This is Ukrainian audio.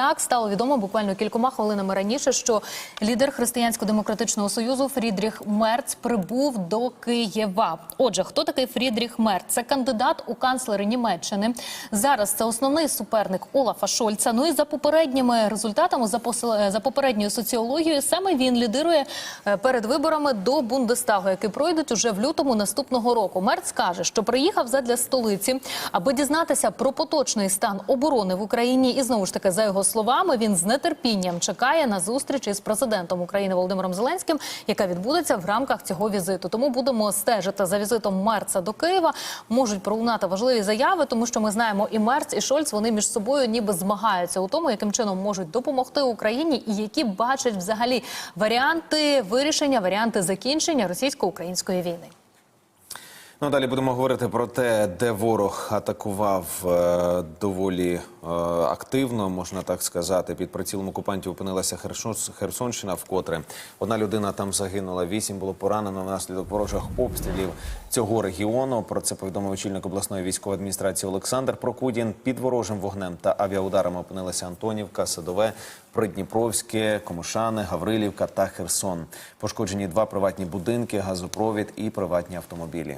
Так стало відомо буквально кількома хвилинами раніше, що лідер Християнсько-демократичного союзу Фрідріх Мерц прибув до Києва. Отже, хто такий Фрідріх Мерц? Це кандидат у канцлери Німеччини. Зараз це основний суперник Олафа Шольца. Ну і за попередніми результатами, за посил- за попередньою соціологією, саме він лідирує е, перед виборами до Бундестагу, які пройдуть уже в лютому наступного року. Мерц каже, що приїхав задля столиці, аби дізнатися про поточний стан оборони в Україні. І знову ж таки, за його словами, він з нетерпінням чекає на зустріч із президентом України Володимиром Зеленським, яка відбудеться в рамках цього візиту. Тому будемо стежити за візитом Мерца до Києва. Можуть пролунати важливі заяви, тому що ми знаємо, і Мерц, і Шольц вони між собою ніби змагаються у тому, яким чином можуть допомогти Україні, і які бачать взагалі варіанти вирішення, варіанти закінчення російсько-української війни. Ну, далі будемо говорити про те, де ворог атакував е, доволі е, активно, можна так сказати. Під прицілом окупантів опинилася Херсон, Херсонщина вкотре. Одна людина там загинула, вісім було поранено внаслідок ворожих обстрілів цього регіону. Про це повідомив очільник обласної військової адміністрації Олександр Прокудін. Під ворожим вогнем та авіаударами опинилися Антонівка, Садове, Придніпровське, Комушани, Гаврилівка та Херсон. Пошкоджені два приватні будинки, газопровід і приватні автомобілі.